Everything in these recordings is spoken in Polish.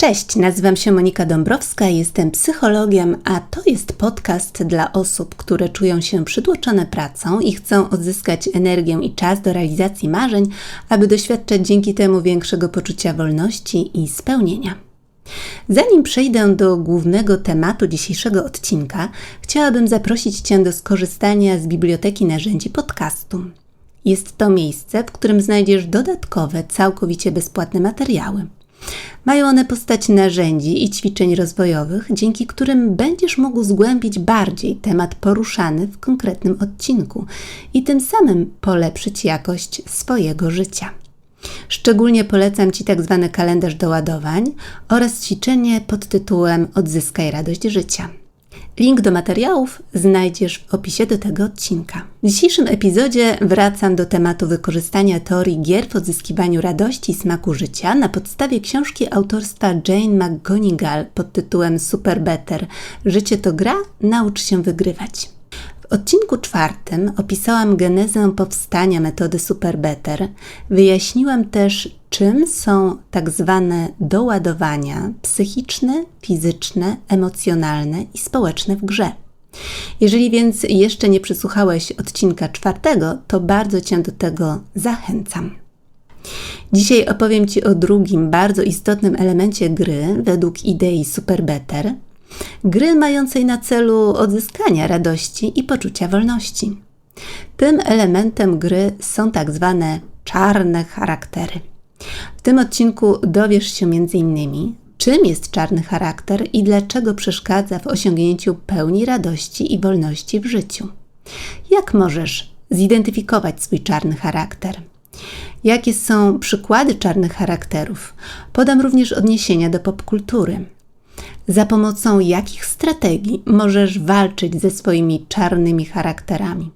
Cześć, nazywam się Monika Dąbrowska, jestem psychologiem, a to jest podcast dla osób, które czują się przytłoczone pracą i chcą odzyskać energię i czas do realizacji marzeń, aby doświadczać dzięki temu większego poczucia wolności i spełnienia. Zanim przejdę do głównego tematu dzisiejszego odcinka, chciałabym zaprosić Cię do skorzystania z biblioteki narzędzi podcastu. Jest to miejsce, w którym znajdziesz dodatkowe, całkowicie bezpłatne materiały. Mają one postać narzędzi i ćwiczeń rozwojowych, dzięki którym będziesz mógł zgłębić bardziej temat poruszany w konkretnym odcinku i tym samym polepszyć jakość swojego życia. Szczególnie polecam Ci tak zwany kalendarz doładowań oraz ćwiczenie pod tytułem Odzyskaj radość życia. Link do materiałów znajdziesz w opisie do tego odcinka. W dzisiejszym epizodzie wracam do tematu wykorzystania teorii gier w odzyskiwaniu radości i smaku życia na podstawie książki autorstwa Jane McGonigal pod tytułem Super Better Życie to gra, naucz się wygrywać. W odcinku czwartym opisałam genezę powstania metody Super Better. Wyjaśniłam też, czym są tak zwane doładowania psychiczne, fizyczne, emocjonalne i społeczne w grze. Jeżeli więc jeszcze nie przysłuchałeś odcinka czwartego, to bardzo Cię do tego zachęcam. Dzisiaj opowiem Ci o drugim bardzo istotnym elemencie gry według idei Super Better – gry mającej na celu odzyskania radości i poczucia wolności. Tym elementem gry są tak zwane czarne charaktery. W tym odcinku dowiesz się m.in., czym jest czarny charakter i dlaczego przeszkadza w osiągnięciu pełni radości i wolności w życiu. Jak możesz zidentyfikować swój czarny charakter? Jakie są przykłady czarnych charakterów? Podam również odniesienia do popkultury za pomocą jakich strategii możesz walczyć ze swoimi czarnymi charakterami.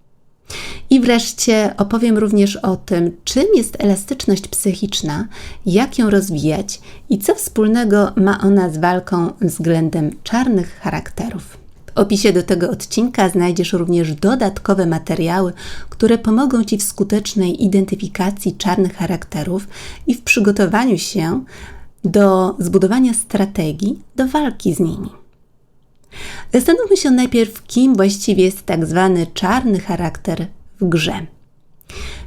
I wreszcie opowiem również o tym, czym jest elastyczność psychiczna, jak ją rozwijać i co wspólnego ma ona z walką względem czarnych charakterów. W opisie do tego odcinka znajdziesz również dodatkowe materiały, które pomogą Ci w skutecznej identyfikacji czarnych charakterów i w przygotowaniu się do zbudowania strategii do walki z nimi. Zastanówmy się najpierw, kim właściwie jest tak zwany czarny charakter w grze.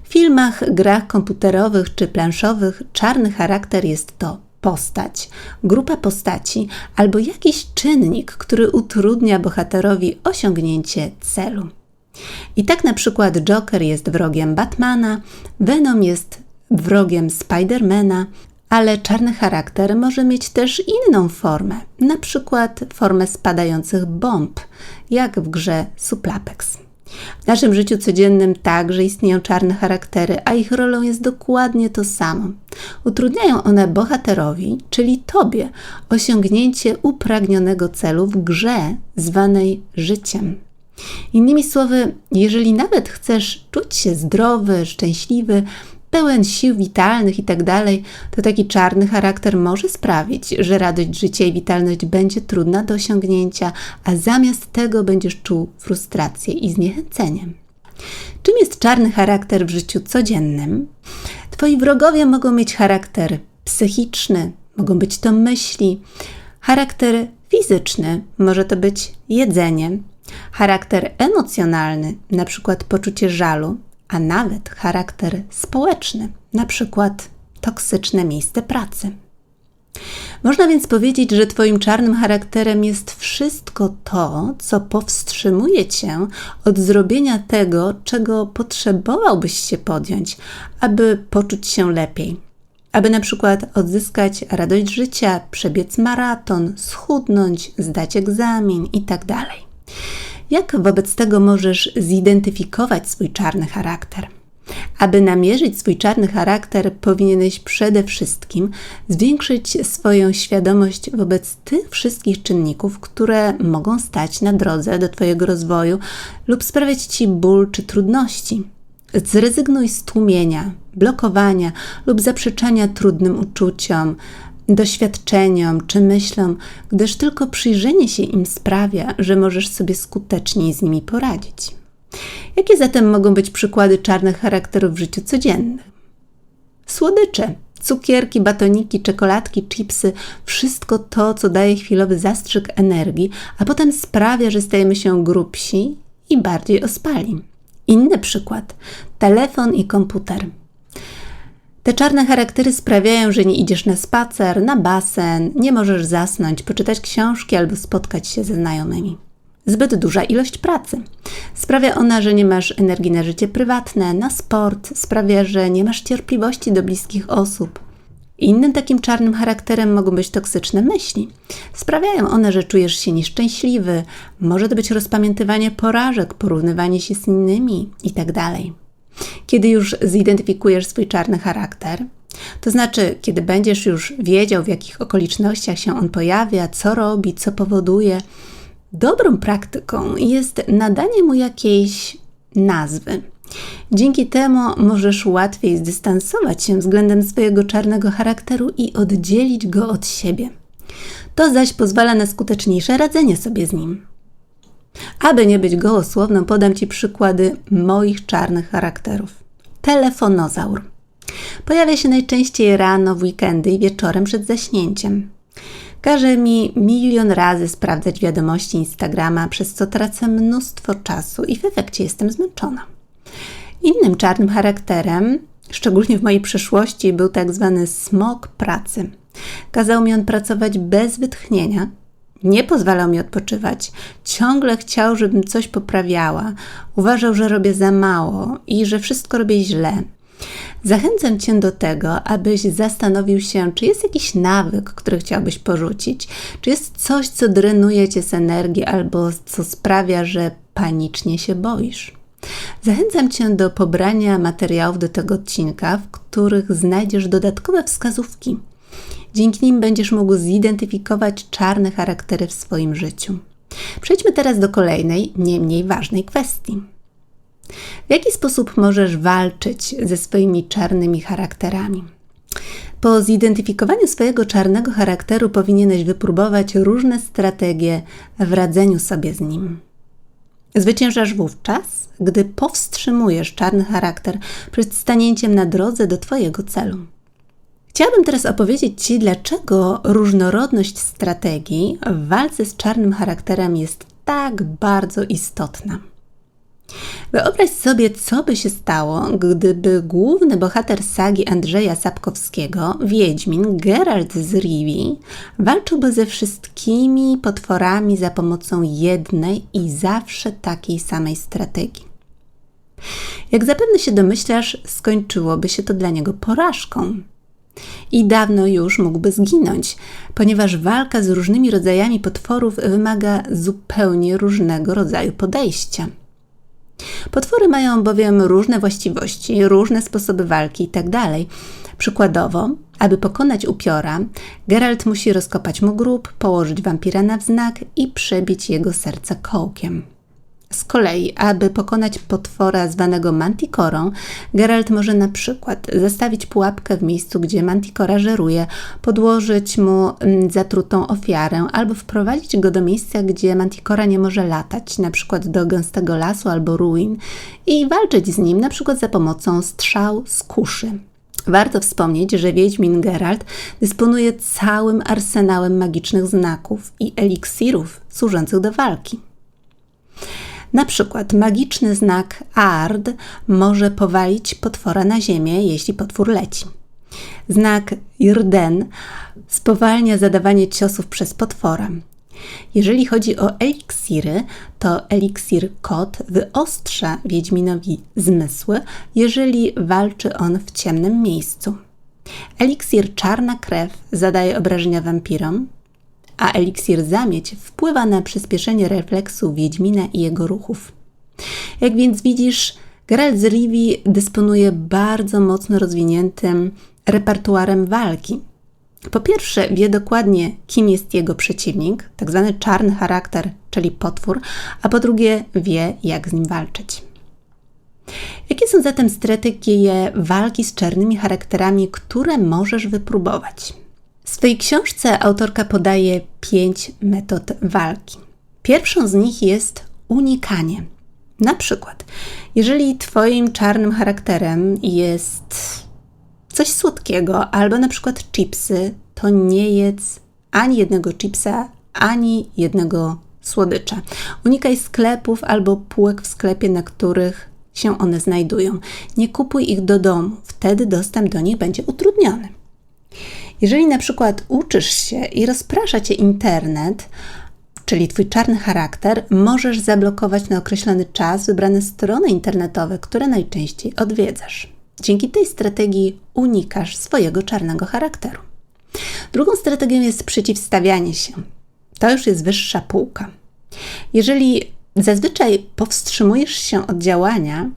W filmach, grach komputerowych czy planszowych czarny charakter jest to postać, grupa postaci albo jakiś czynnik, który utrudnia bohaterowi osiągnięcie celu. I tak na przykład Joker jest wrogiem Batmana, Venom jest wrogiem Spidermana, ale czarny charakter może mieć też inną formę, na przykład formę spadających bomb, jak w grze Suplapex. W naszym życiu codziennym także istnieją czarne charaktery, a ich rolą jest dokładnie to samo. Utrudniają one bohaterowi, czyli tobie, osiągnięcie upragnionego celu w grze zwanej życiem. Innymi słowy, jeżeli nawet chcesz czuć się zdrowy, szczęśliwy, pełen sił witalnych i tak to taki czarny charakter może sprawić, że radość życia i witalność będzie trudna do osiągnięcia, a zamiast tego będziesz czuł frustrację i zniechęcenie. Czym jest czarny charakter w życiu codziennym? Twoi wrogowie mogą mieć charakter psychiczny, mogą być to myśli, charakter fizyczny, może to być jedzenie, charakter emocjonalny, na przykład poczucie żalu, a nawet charakter społeczny, na przykład toksyczne miejsce pracy. Można więc powiedzieć, że Twoim czarnym charakterem jest wszystko to, co powstrzymuje Cię od zrobienia tego, czego potrzebowałbyś się podjąć, aby poczuć się lepiej. Aby na przykład odzyskać radość życia, przebiec maraton, schudnąć, zdać egzamin itd. Jak wobec tego możesz zidentyfikować swój czarny charakter? Aby namierzyć swój czarny charakter, powinieneś przede wszystkim zwiększyć swoją świadomość wobec tych wszystkich czynników, które mogą stać na drodze do Twojego rozwoju lub sprawiać Ci ból czy trudności. Zrezygnuj z tłumienia, blokowania lub zaprzeczania trudnym uczuciom, doświadczeniom czy myślom, gdyż tylko przyjrzenie się im sprawia, że możesz sobie skuteczniej z nimi poradzić. Jakie zatem mogą być przykłady czarnych charakterów w życiu codziennym? Słodycze, Cukierki, batoniki, czekoladki, chipsy, wszystko to, co daje chwilowy zastrzyk energii, a potem sprawia, że stajemy się grubsi i bardziej ospali. Inny przykład: telefon i komputer. Te czarne charaktery sprawiają, że nie idziesz na spacer, na basen, nie możesz zasnąć, poczytać książki albo spotkać się ze znajomymi. Zbyt duża ilość pracy. Sprawia ona, że nie masz energii na życie prywatne, na sport, sprawia, że nie masz cierpliwości do bliskich osób. Innym takim czarnym charakterem mogą być toksyczne myśli. Sprawiają one, że czujesz się nieszczęśliwy, może to być rozpamiętywanie porażek, porównywanie się z innymi itd. Kiedy już zidentyfikujesz swój czarny charakter, to znaczy, kiedy będziesz już wiedział, w jakich okolicznościach się on pojawia, co robi, co powoduje, dobrą praktyką jest nadanie mu jakiejś nazwy. Dzięki temu możesz łatwiej zdystansować się względem swojego czarnego charakteru i oddzielić go od siebie. To zaś pozwala na skuteczniejsze radzenie sobie z nim. Aby nie być gołosłowną, podam Ci przykłady moich czarnych charakterów. Telefonozaur. Pojawia się najczęściej rano, w weekendy i wieczorem przed zaśnięciem. Każe mi milion razy sprawdzać wiadomości Instagrama, przez co tracę mnóstwo czasu i w efekcie jestem zmęczona. Innym czarnym charakterem, szczególnie w mojej przeszłości, był tak zwany smog pracy. Kazał mi on pracować bez wytchnienia, nie pozwalał mi odpoczywać, ciągle chciał, żebym coś poprawiała, uważał, że robię za mało i że wszystko robię źle. Zachęcam Cię do tego, abyś zastanowił się, czy jest jakiś nawyk, który chciałbyś porzucić, czy jest coś, co drenuje Cię z energii albo co sprawia, że panicznie się boisz. Zachęcam Cię do pobrania materiałów do tego odcinka, w których znajdziesz dodatkowe wskazówki. Dzięki nim będziesz mógł zidentyfikować czarne charaktery w swoim życiu. Przejdźmy teraz do kolejnej, nie mniej ważnej kwestii. W jaki sposób możesz walczyć ze swoimi czarnymi charakterami? Po zidentyfikowaniu swojego czarnego charakteru powinieneś wypróbować różne strategie w radzeniu sobie z nim. Zwyciężasz wówczas, gdy powstrzymujesz czarny charakter przed stanięciem na drodze do Twojego celu. Chciałabym teraz opowiedzieć Ci, dlaczego różnorodność strategii w walce z czarnym charakterem jest tak bardzo istotna. Wyobraź sobie, co by się stało, gdyby główny bohater sagi Andrzeja Sapkowskiego, Wiedźmin Geralt z Rivii, walczyłby ze wszystkimi potworami za pomocą jednej i zawsze takiej samej strategii. Jak zapewne się domyślasz, skończyłoby się to dla niego porażką. I dawno już mógłby zginąć, ponieważ walka z różnymi rodzajami potworów wymaga zupełnie różnego rodzaju podejścia. Potwory mają bowiem różne właściwości, różne sposoby walki itd. Tak Przykładowo, aby pokonać upiora, Geralt musi rozkopać mu grób, położyć wampira na wznak i przebić jego serce kołkiem. Z kolei, aby pokonać potwora zwanego mantikorą, Geralt może na przykład zastawić pułapkę w miejscu, gdzie mantikora żeruje, podłożyć mu mm, zatrutą ofiarę albo wprowadzić go do miejsca, gdzie mantikora nie może latać, na przykład do gęstego lasu albo ruin i walczyć z nim na przykład za pomocą strzał z kuszy. Warto wspomnieć, że Wiedźmin Geralt dysponuje całym arsenałem magicznych znaków i eliksirów służących do walki. Na przykład magiczny znak Ard może powalić potwora na ziemię, jeśli potwór leci. Znak Irden spowalnia zadawanie ciosów przez potwora. Jeżeli chodzi o eliksiry, to eliksir kot wyostrza Wiedźminowi zmysły, jeżeli walczy on w ciemnym miejscu. Eliksir czarna krew zadaje obrażenia wampirom, a eliksir zamieć wpływa na przyspieszenie refleksu Wiedźmina i jego ruchów. Jak więc widzisz, Geralt z Rivii dysponuje bardzo mocno rozwiniętym repertuarem walki. Po pierwsze, wie dokładnie, kim jest jego przeciwnik, tak zwany czarny charakter, czyli potwór, a po drugie, wie, jak z nim walczyć. Jakie są zatem strategie walki z czarnymi charakterami, które możesz wypróbować? W swojej książce autorka podaje pięć metod walki. Pierwszą z nich jest unikanie. Na przykład, jeżeli Twoim czarnym charakterem jest coś słodkiego albo na przykład chipsy, to nie jedz ani jednego chipsa, ani jednego słodycza. Unikaj sklepów albo półek w sklepie, na których się one znajdują. Nie kupuj ich do domu, wtedy dostęp do nich będzie utrudniony. Jeżeli na przykład uczysz się i rozprasza cię internet, czyli twój czarny charakter, możesz zablokować na określony czas wybrane strony internetowe, które najczęściej odwiedzasz. Dzięki tej strategii unikasz swojego czarnego charakteru. Drugą strategią jest przeciwstawianie się. To już jest wyższa półka. Jeżeli zazwyczaj powstrzymujesz się od działania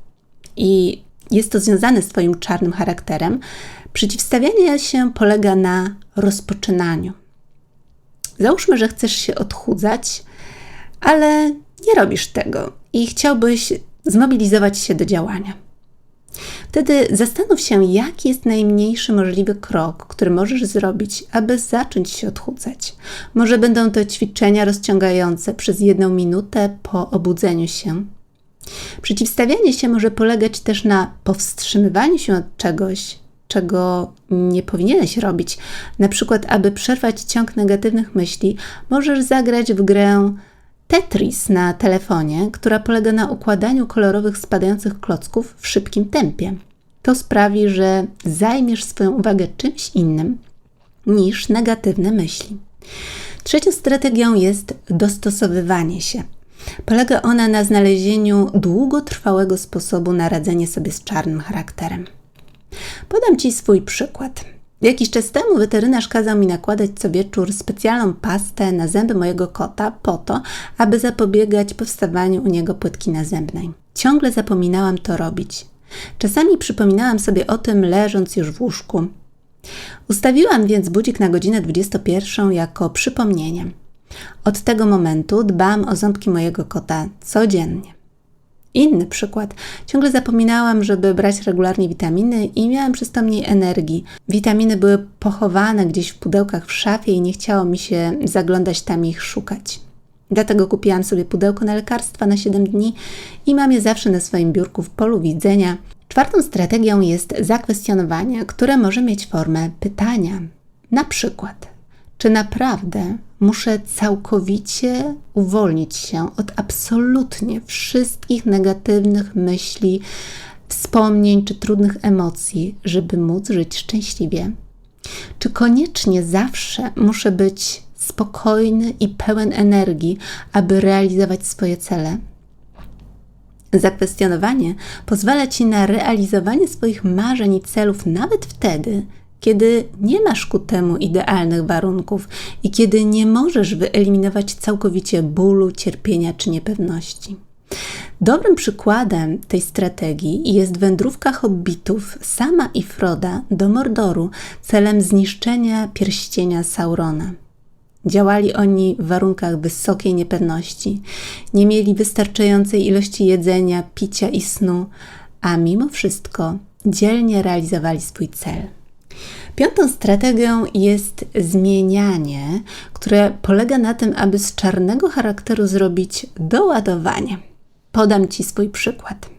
i jest to związane z Twoim czarnym charakterem, przeciwstawianie się polega na rozpoczynaniu. Załóżmy, że chcesz się odchudzać, ale nie robisz tego i chciałbyś zmobilizować się do działania. Wtedy zastanów się, jaki jest najmniejszy możliwy krok, który możesz zrobić, aby zacząć się odchudzać. Może będą to ćwiczenia rozciągające przez jedną minutę po obudzeniu się. Przeciwstawianie się może polegać też na powstrzymywaniu się od czegoś, czego nie powinieneś robić. Na przykład, aby przerwać ciąg negatywnych myśli, możesz zagrać w grę Tetris na telefonie, która polega na układaniu kolorowych spadających klocków w szybkim tempie. To sprawi, że zajmiesz swoją uwagę czymś innym niż negatywne myśli. Trzecią strategią jest dostosowywanie się. Polega ona na znalezieniu długotrwałego sposobu na radzenie sobie z czarnym charakterem. Podam Ci swój przykład. Jakiś czas temu weterynarz kazał mi nakładać co wieczór specjalną pastę na zęby mojego kota po to, aby zapobiegać powstawaniu u niego płytki nazębnej. Ciągle zapominałam to robić. Czasami przypominałam sobie o tym leżąc już w łóżku. Ustawiłam więc budzik na godzinę 21 jako przypomnienie. Od tego momentu dbam o ząbki mojego kota codziennie. Inny przykład. Ciągle zapominałam, żeby brać regularnie witaminy i miałam przez to mniej energii. Witaminy były pochowane gdzieś w pudełkach w szafie i nie chciało mi się zaglądać tam ich szukać. Dlatego kupiłam sobie pudełko na lekarstwa na 7 dni i mam je zawsze na swoim biurku w polu widzenia. Czwartą strategią jest zakwestionowanie, które może mieć formę pytania. Na przykład, czy naprawdę muszę całkowicie uwolnić się od absolutnie wszystkich negatywnych myśli, wspomnień czy trudnych emocji, żeby móc żyć szczęśliwie? Czy koniecznie zawsze muszę być spokojny i pełen energii, aby realizować swoje cele? Zakwestionowanie pozwala ci na realizowanie swoich marzeń i celów nawet wtedy, kiedy nie masz ku temu idealnych warunków i kiedy nie możesz wyeliminować całkowicie bólu, cierpienia czy niepewności. Dobrym przykładem tej strategii jest wędrówka hobbitów Sama i Froda do Mordoru celem zniszczenia pierścienia Saurona. Działali oni w warunkach wysokiej niepewności, nie mieli wystarczającej ilości jedzenia, picia i snu, a mimo wszystko dzielnie realizowali swój cel. Piątą strategią jest zmienianie, które polega na tym, aby z czarnego charakteru zrobić doładowanie. Podam Ci swój przykład.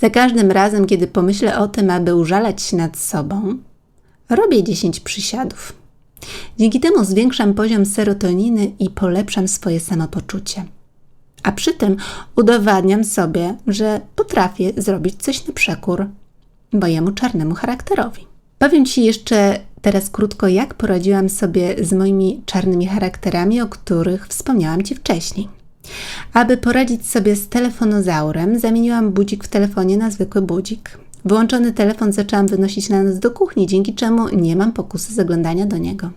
Za każdym razem, kiedy pomyślę o tym, aby użalać się nad sobą, robię 10 przysiadów. Dzięki temu zwiększam poziom serotoniny i polepszam swoje samopoczucie. A przy tym udowadniam sobie, że potrafię zrobić coś na przekór mojemu czarnemu charakterowi. Powiem Ci jeszcze teraz krótko, jak poradziłam sobie z moimi czarnymi charakterami, o których wspomniałam Ci wcześniej. Aby poradzić sobie z telefonozaurem, zamieniłam budzik w telefonie na zwykły budzik. Wyłączony telefon zaczęłam wynosić na noc do kuchni, dzięki czemu nie mam pokusy zaglądania do niego.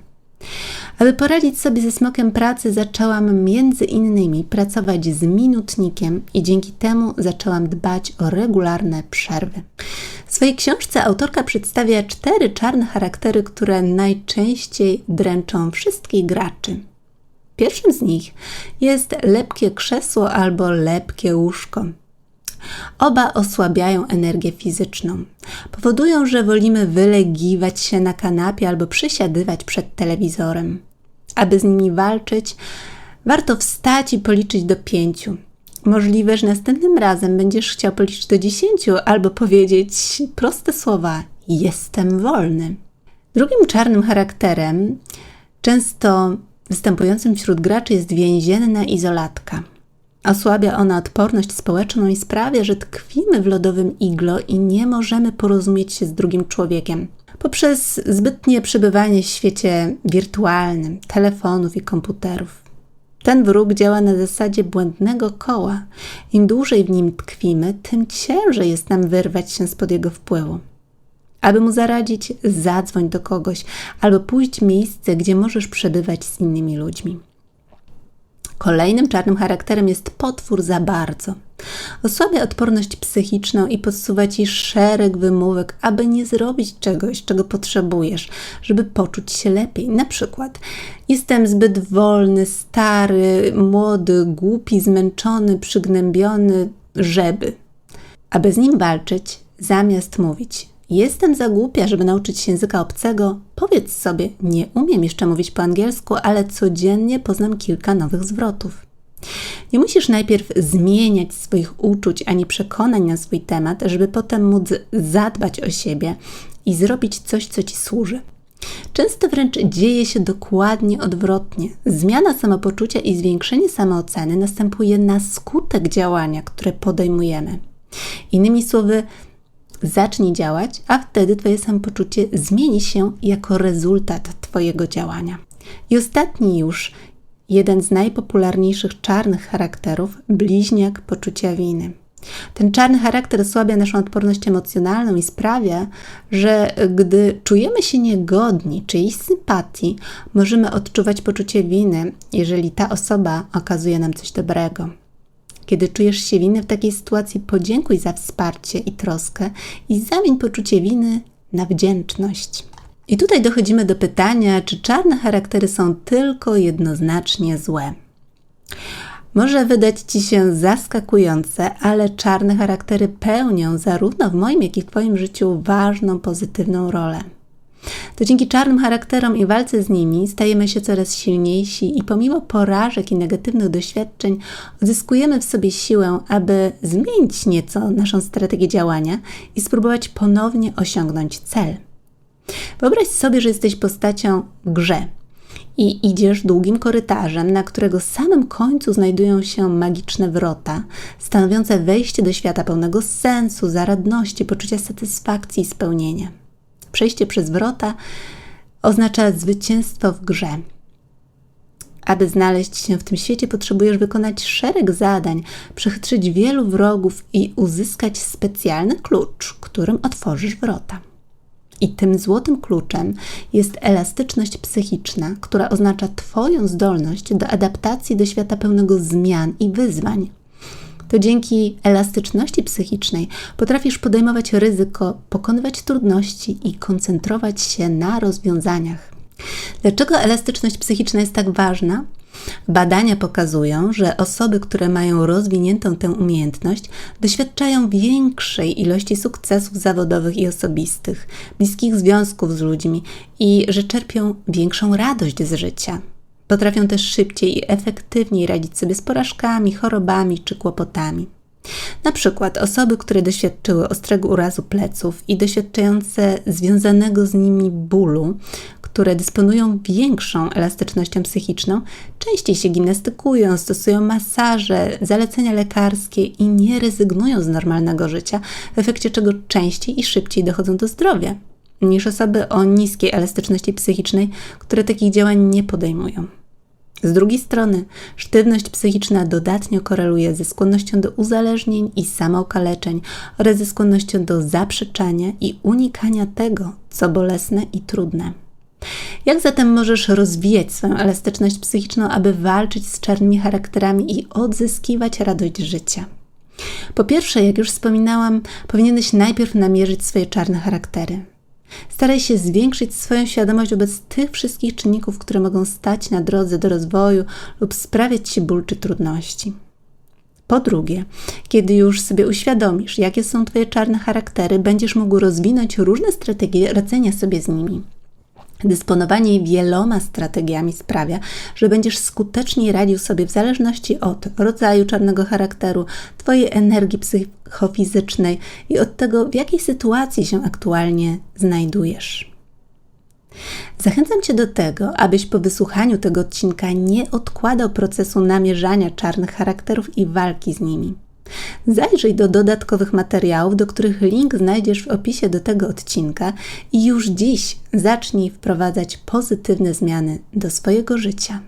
Aby poradzić sobie ze smokiem pracy, zaczęłam między innymi pracować z minutnikiem i dzięki temu zaczęłam dbać o regularne przerwy. W swojej książce autorka przedstawia cztery czarne charaktery, które najczęściej dręczą wszystkich graczy. Pierwszym z nich jest lepkie krzesło albo lepkie łóżko. Oba osłabiają energię fizyczną. Powodują, że wolimy wylegiwać się na kanapie albo przysiadywać przed telewizorem. Aby z nimi walczyć, warto wstać i policzyć do pięciu. Możliwe, że następnym razem będziesz chciał policzyć do dziesięciu albo powiedzieć proste słowa jestem wolny. Drugim czarnym charakterem, często występującym wśród graczy, jest więzienna izolatka. Osłabia ona odporność społeczną i sprawia, że tkwimy w lodowym iglo i nie możemy porozumieć się z drugim człowiekiem. Poprzez zbytnie przebywanie w świecie wirtualnym, telefonów i komputerów. Ten wróg działa na zasadzie błędnego koła. Im dłużej w nim tkwimy, tym ciężej jest nam wyrwać się spod jego wpływu. Aby mu zaradzić, zadzwoń do kogoś albo pójść w miejsce, gdzie możesz przebywać z innymi ludźmi. Kolejnym czarnym charakterem jest potwór za bardzo. Osłabia odporność psychiczną i podsuwa ci szereg wymówek, aby nie zrobić czegoś, czego potrzebujesz, żeby poczuć się lepiej. Na przykład, jestem zbyt wolny, stary, młody, głupi, zmęczony, przygnębiony, żeby. Aby z nim walczyć, zamiast mówić, Jestem za głupia, żeby nauczyć się języka obcego. Powiedz sobie, nie umiem jeszcze mówić po angielsku, ale codziennie poznam kilka nowych zwrotów. Nie musisz najpierw zmieniać swoich uczuć ani przekonań na swój temat, żeby potem móc zadbać o siebie i zrobić coś, co ci służy. Często wręcz dzieje się dokładnie odwrotnie. Zmiana samopoczucia i zwiększenie samooceny następuje na skutek działania, które podejmujemy. Innymi słowy, zacznij działać, a wtedy Twoje samopoczucie zmieni się jako rezultat Twojego działania. I ostatni już, jeden z najpopularniejszych czarnych charakterów bliźniak poczucia winy. Ten czarny charakter osłabia naszą odporność emocjonalną i sprawia, że gdy czujemy się niegodni czyjejś sympatii, możemy odczuwać poczucie winy, jeżeli ta osoba okazuje nam coś dobrego. Kiedy czujesz się winny w takiej sytuacji, podziękuj za wsparcie i troskę i zamień poczucie winy na wdzięczność. I tutaj dochodzimy do pytania, czy czarne charaktery są tylko jednoznacznie złe. Może wydać Ci się zaskakujące, ale czarne charaktery pełnią zarówno w moim, jak i w Twoim życiu ważną, pozytywną rolę. To dzięki czarnym charakterom i walce z nimi stajemy się coraz silniejsi i pomimo porażek i negatywnych doświadczeń odzyskujemy w sobie siłę, aby zmienić nieco naszą strategię działania i spróbować ponownie osiągnąć cel. Wyobraź sobie, że jesteś postacią w grze i idziesz długim korytarzem, na którego samym końcu znajdują się magiczne wrota, stanowiące wejście do świata pełnego sensu, zaradności, poczucia satysfakcji i spełnienia. Przejście przez wrota oznacza zwycięstwo w grze. Aby znaleźć się w tym świecie, potrzebujesz wykonać szereg zadań, przechytrzyć wielu wrogów i uzyskać specjalny klucz, którym otworzysz wrota. I tym złotym kluczem jest elastyczność psychiczna, która oznacza Twoją zdolność do adaptacji do świata pełnego zmian i wyzwań to dzięki elastyczności psychicznej potrafisz podejmować ryzyko, pokonywać trudności i koncentrować się na rozwiązaniach. Dlaczego elastyczność psychiczna jest tak ważna? Badania pokazują, że osoby, które mają rozwiniętą tę umiejętność, doświadczają większej ilości sukcesów zawodowych i osobistych, bliskich związków z ludźmi i że czerpią większą radość z życia. Potrafią też szybciej i efektywniej radzić sobie z porażkami, chorobami czy kłopotami. Na przykład osoby, które doświadczyły ostrego urazu pleców i doświadczające związanego z nimi bólu, które dysponują większą elastycznością psychiczną, częściej się gimnastykują, stosują masaże, zalecenia lekarskie i nie rezygnują z normalnego życia, w efekcie czego częściej i szybciej dochodzą do zdrowia niż osoby o niskiej elastyczności psychicznej, które takich działań nie podejmują. Z drugiej strony, sztywność psychiczna dodatnio koreluje ze skłonnością do uzależnień i samookaleczeń oraz ze skłonnością do zaprzeczania i unikania tego, co bolesne i trudne. Jak zatem możesz rozwijać swoją elastyczność psychiczną, aby walczyć z czarnymi charakterami i odzyskiwać radość życia? Po pierwsze, jak już wspominałam, powinieneś najpierw namierzyć swoje czarne charaktery. Staraj się zwiększyć swoją świadomość wobec tych wszystkich czynników, które mogą stać na drodze do rozwoju lub sprawiać ci ból czy trudności. Po drugie, kiedy już sobie uświadomisz, jakie są Twoje czarne charaktery, będziesz mógł rozwinąć różne strategie radzenia sobie z nimi. Dysponowanie wieloma strategiami sprawia, że będziesz skuteczniej radził sobie w zależności od rodzaju czarnego charakteru, Twojej energii psychofizycznej i od tego, w jakiej sytuacji się aktualnie znajdujesz. Zachęcam Cię do tego, abyś po wysłuchaniu tego odcinka nie odkładał procesu namierzania czarnych charakterów i walki z nimi. Zajrzyj do dodatkowych materiałów, do których link znajdziesz w opisie do tego odcinka i już dziś zacznij wprowadzać pozytywne zmiany do swojego życia.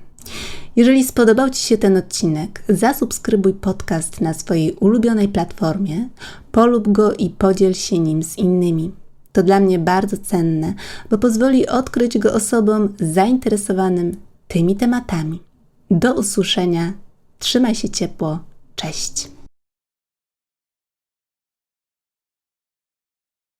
Jeżeli spodobał Ci się ten odcinek, zasubskrybuj podcast na swojej ulubionej platformie, polub go i podziel się nim z innymi. To dla mnie bardzo cenne, bo pozwoli odkryć go osobom zainteresowanym tymi tematami. Do usłyszenia, trzymaj się ciepło, cześć.